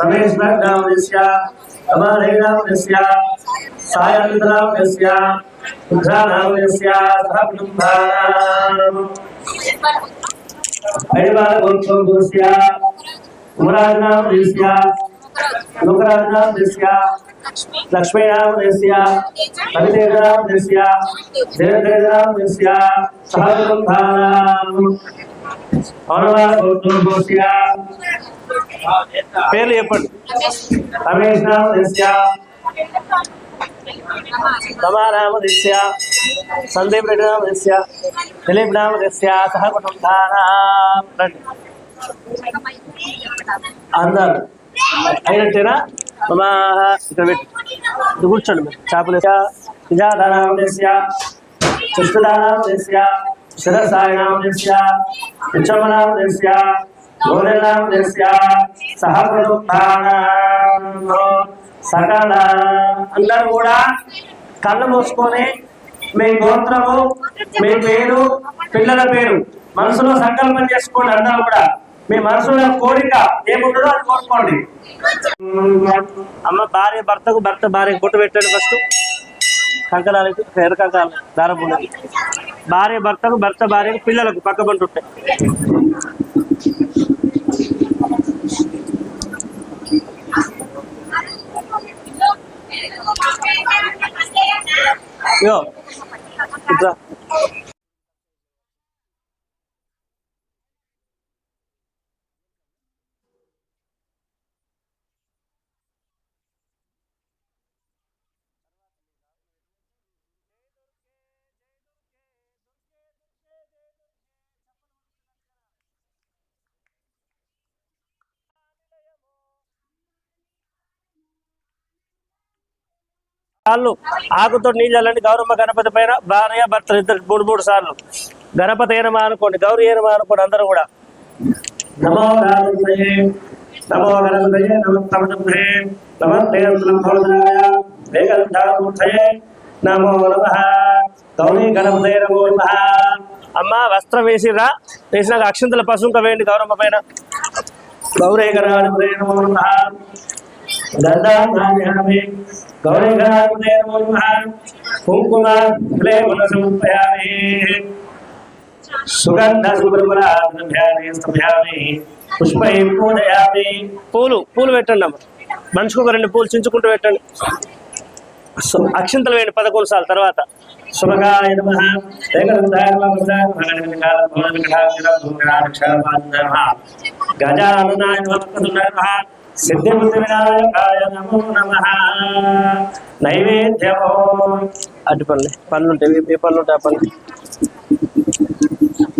రమేశ్వర్గౌరస్య అమరైరావరస్య సాయంత్రావరస్య ఉద్రారావరస్య సహబ్రహ్మాణం పరివార గోక్షోగోస్య ఉమరాజనావరస్య లోకరాజనావరస్య లక్ష్మీరామస్య రవితేజరామస్య దేవదేవరామస్య సహబ్రహ్మాణం పేర్లు చెప్పండి. రమేష్ నామ దస్య రమారామ సందీప్ రెడ్డి నామ దస్య దిలీప్ నామ దస్య సహ కుటుంబానాం రండి. అందరు అయినట్టేనా మమా. ఇక్కడ పెట్టి. కూర్చోండి మీరు. చేపలు సుజాతానామ దస్య చతుర్దానామ దస్య శిరసాయనామ దస్య సకల అందరూ కూడా కళ్ళు మూసుకొని మీ గోత్రము మీ పేరు పిల్లల పేరు మనసులో సంకల్పం చేసుకోండి అందరూ కూడా మీ మనసులో కోరిక ఏముంటుందో అది కోరుకోండి. అమ్మ భార్య భర్తకు భర్త భార్య బొట్టు పెట్టండి ఫస్ట్. కంకణాలకి ఎర్ర కంకణాలు దారపుండ భార్య భర్తకు భర్త భార్యకు పిల్లలకు పక్క ఉంటాయి. యో ఇట్లా. సార్లు ఆకుతో నీళ్ళు చల్లండి గౌరమ్మ గణపతి పైన భార్య భర్తలు ఇద్దరు మూడు మూడు సార్లు. గణపతి ఏనమా అనుకోండి గౌరీ ఏనమా అనుకోండి అందరూ కూడా. నమో గణపతయే నమో గణపతయే నమో తమదే నమస్తే భోజనాయ వేగంధామూర్తయే నమో నమ. గౌరీ గణపతయ నమో నమ. అమ్మ వస్త్రం వేసిరా వేసినాక అక్షంతల పసుంక వేయండి గౌరమ్మ పైన. గౌరీ గణపతయ నమో నమ. కుంకుమ సుగంధ సుబ్రహ్మణ్యామి పుష్పై పూజయామి పూలు పూలు పెట్టండి అమ్మ. మనిషికి ఒక రెండు పూలు చించుకుంటూ పెట్టండి. అక్షింతలు వేయండి పదకొండు సార్లు తర్వాత. నమః. గజాననాయ నమః. సిద్ధిబుద్ధి నమో నమ. నైవేద్యమో. అటు పనులు పనులు ఉంటాయి ఏ పనులు ఉంటాయి ఆ పనులు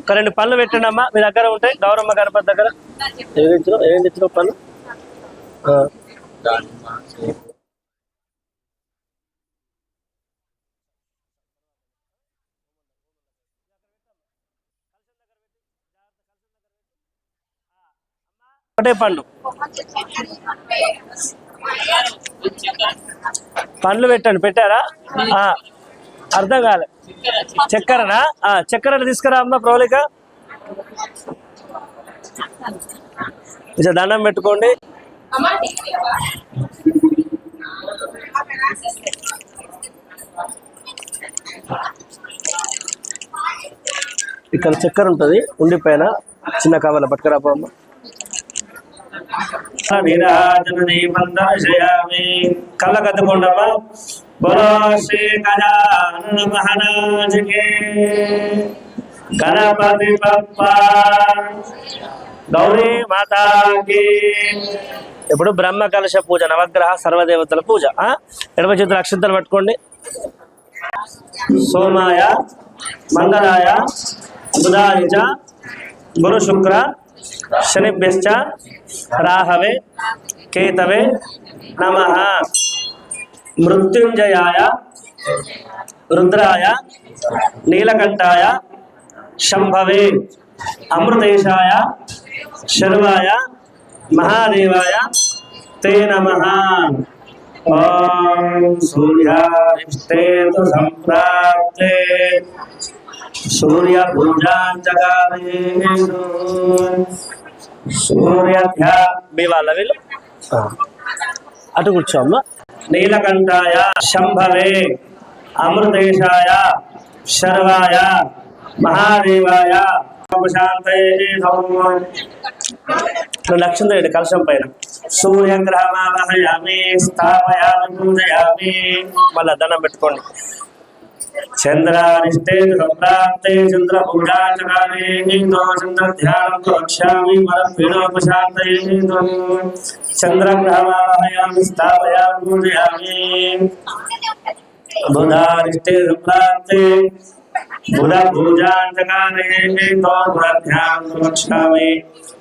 ఒక రెండు పనులు పెట్టండి అమ్మా మీ దగ్గర ఉంటాయి. గౌరమ్మ గణపతి దగ్గర. ఏం తెచ్చినావు? ఏం తెచ్చినావు పనులు ఒకటే పండు. పండ్లు పెట్టండి పెట్టారా? ఆ, అర్థం కాలే. చక్కెరనా? ఆ, చక్కెర తీసుకురా అమ్మ ప్రౌలిక. కొంచెం దండం పెట్టుకోండి. ఇక్కడ చక్కెర ఉంటుంది ఉండిపోయిన. చిన్న కవల పట్టుకురాపమ్మ విరాజనని మందర్శయామి కళ్ళ కత్తుకోండమ్మా బలో శ్రీ గజానన మహారాజుకే గణపతి పప్ప గౌరీ మాతాకి. ఇప్పుడు బ్రహ్మ కలశ పూజ నవగ్రహ సర్వదేవతల పూజ. ఆ? ఎడమ చేతులు అక్షంతలు పట్టుకోండి. సోమాయ మంగళాయ బుధాయ గురు శుక్ర శనిభ్యశ్చ రాహవే కేతవే నమ మృత్యుంజయాయ రుద్రాయ నీలకంఠాయ శంభవే అమృతేశాయ శర్వాయ మహాదేవాయ తే నమ ఓం సూర్యారిష్టే సంప్రాప్తే సూర్య సూర్యధ్యా మీ వాళ్ళ వీళ్ళు. అటు కూర్చోమ్మ. నీలకంఠాయ శంభవే అమృతేశాయ శర్వాయ మహాదేవాయ శాంతయే లక్ష్మీదేవి కలశం పైన. సూర్యగ్రహమావహయామి స్థాపయామి పూజయామి. మళ్ళా దండం పెట్టుకోండి. చంద్రానిష్టే సంప్రాప్తే చంద్ర పూజాచకారే వక్ష్యామి మన పీడోపశాంతయే చంద్రగ్రహమావహయామి స్థాపయామి పూజయామి. సంప్రాప్తే బుధ పూజాచకారే వక్ష్యామి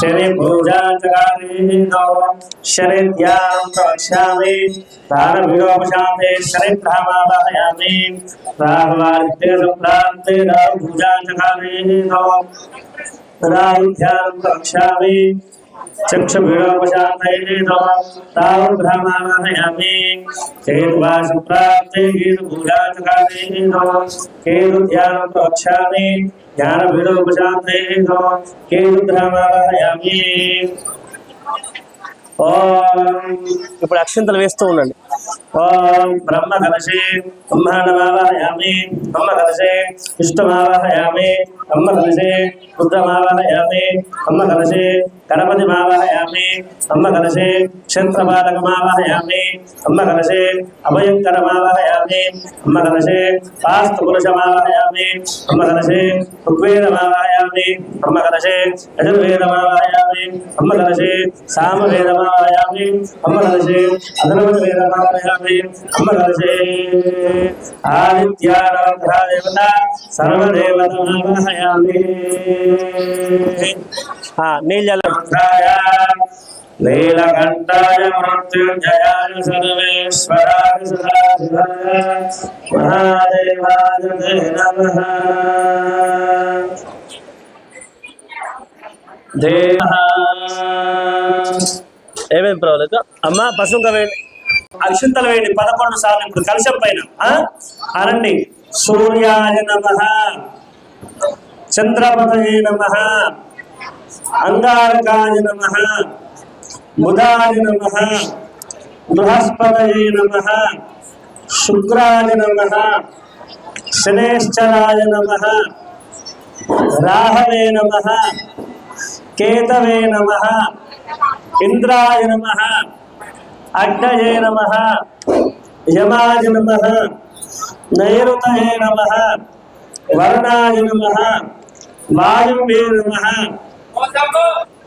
शरीभूजाचकारेन्दो शरीद्यां प्रवक्ष्यामि प्राणभिरोपशान्ते शरीरभ्रामादायामि प्राहुवादित्यसम्प्रान्ते राहुभूजाचकारेन्दो राहुभ्यां రాహువారిష్టే సంప్రాప్తే రాహు పూజాచకారే ఇప్పుడు అక్షింతలు వేస్తూ ఉండండి. ఓం బ్రహ్మ కలశే బ్రహ్మాండమావాహయామి బ్రహ్మ కలశే విష్ణుమావాహయామి బ్రహ్మ కలశే రుద్రమావాహయామి బ్రహ్మ కలశే గణపతిమావాహయామి బ్రహ్మ కలశే క్షేత్రపాలకమావాహయామి బ్రహ్మ కలశే అభయంకరమావాహయామి. బ్రహ్మ కలశే వాస్తు పురుషమావాహయామి బ్రహ్మ కలశే ఋగ్వేదమావాహయామి. బ్రహ్మ కలశే యజుర్వేదమావాహయామి. బ్రహ్మ కలశే సామవేదమావాహయామి. బ్రహ్మ కలశే అధర్వణ వేదమావాహయామి బ్రహ్మ కలశే ఆదిత్యారాధ్రా దేవత సర్వదేవతమావాహయామి నీళ్ళ సర్వేశ్వరాయ సదాశివాయ మహాదేవాయ తే నమః దేవ ఏమేమి ప్రవలేదు అమ్మ పశువుక వేయండి అక్షింతలు వేయండి పదకొండు సార్లు ఇప్పుడు కలశం పైన? అనండి. సూర్యాయ నమ. చంద్రపతయే నమ. అంగారకాయ నమ. బుధాయ నమ బృహస్పతయే నమ శుక్రాయ నమ శనేశ్చరాయ నమ రాహవే నమ కేతవే నమ ఇంద్రాయ నమ అగ్నయే నమ యమాయ నమ నైరుతయే నమ వర్ణాయ నమ వాయువే నమ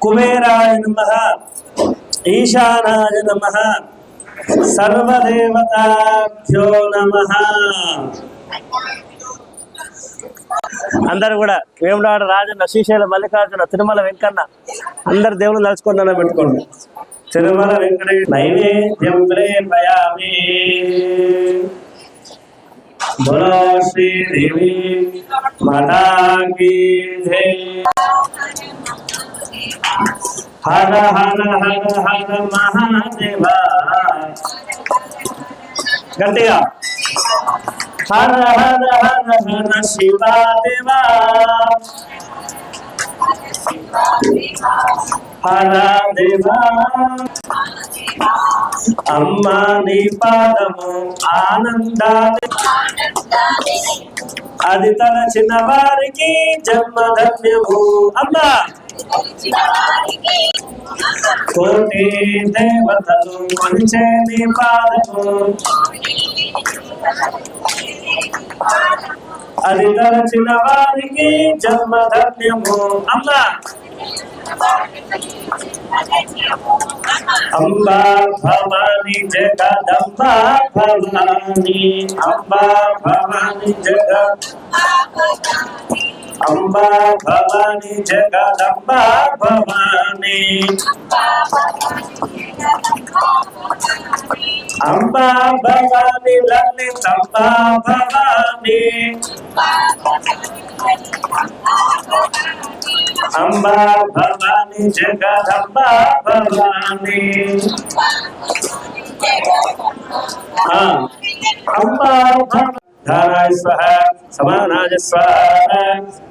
కుబేరాయ నమ ఈశానాయ నమ సర్వదేవతాభ్యో నమ అందరు కూడా వేములాడ రాజన్న శ్రీశైల మల్లికార్జున తిరుమల వెంకన్న అందరు దేవుళ్ళు నడుచుకొని పెట్టుకోండి. తిరుమల వెంకటేశ్వర నైవేద్యం ప్రేమయామి. బోలో శ్రీదేవి మాతా కీ జై. హర హర హర హర మహాదేవ గట్టిగా హర హర హర హర శివాదేవా హర దేవా అమ్మా నీ పాదము ఆనందాన్ని అది తలచిన వారికి జన్మధన్యము అమ్మా కోటి దేవతలు కొలిచే నీ అది తలచిన వారికి జన్మధన్యము. అమ్మా! అంబా భవాని జగదంబా భవాని అంబా భవాని జగ అంబా భవాని జగదంబా భవాని. అంబా భవాని లలితంబా భవాని. అంబా భవాని జగదంబా భవాని. ఆ, అంబా భవ- ధారాయ స్వహ సమానాయ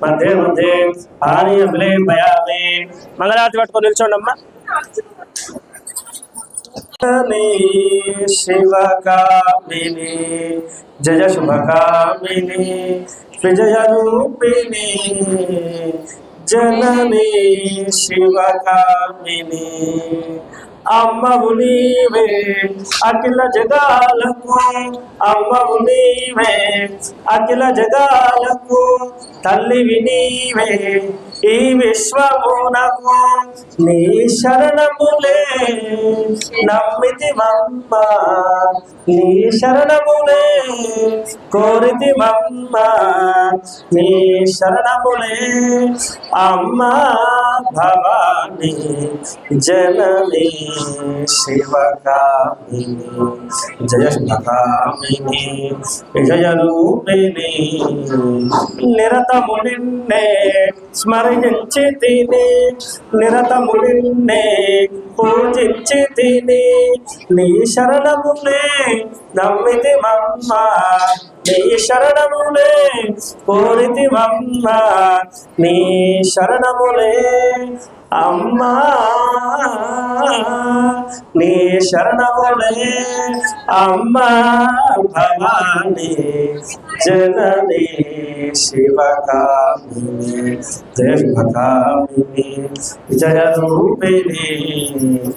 మధ్య మధ్య పానీయం లేపయామి మంగళారతి పట్టుకొని నిల్చోండి అమ్మా శివకామిని జయ శుభకామిని విజయ రూపిణి జనని శివకామిని. అమ్మవు నీవే అఖిల జగాలకు. అమ్మవు నీవే అఖిల జగాలకు. తల్లివి నీవే ఈ విశ్వమునకు నీ శరణములే నమ్మితి మమ్మ నీ శరణములే కోరితి మమ్మ నీ శరణములే అమ్మా భవాని జనని శివకామిని జయ శివకామిని విజయ రూపిణి నిరతము నిన్నే స్మరించి తిని నిరతము నిన్నే పూజించి తిని నీ శరణములే నమ్మితి మమ్మ నీ శరణములే కోరితి మమ్మ నీ శరణములే అమ్మా నీ శరణములే అమ్మా భవాని జనని శివకామిని దేవకామిని విజయ రూపిణి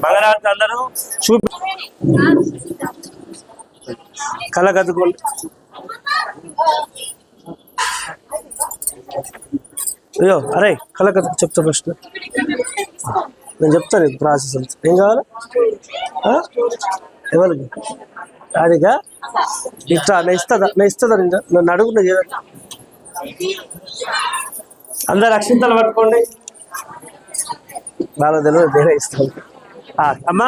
మగరాజు అందరూ చూపి కలగదుకోండి అయ్యో అరే కలకత్త చెప్తా ఫస్ట్ నేను చెప్తాను నీకు ప్రాసెస్ అంతా. ఏం కావాలి? ఎవరికి? అదిగా ఇస్తా నేను ఇస్తుందా నేను ఇస్తుందా నేను నన్ను అడుగున్నా చేయాలి అందరు అక్షింతలు పట్టుకోండి. వాళ్ళ తెలియదు నేనే ఇస్తాను. అమ్మా.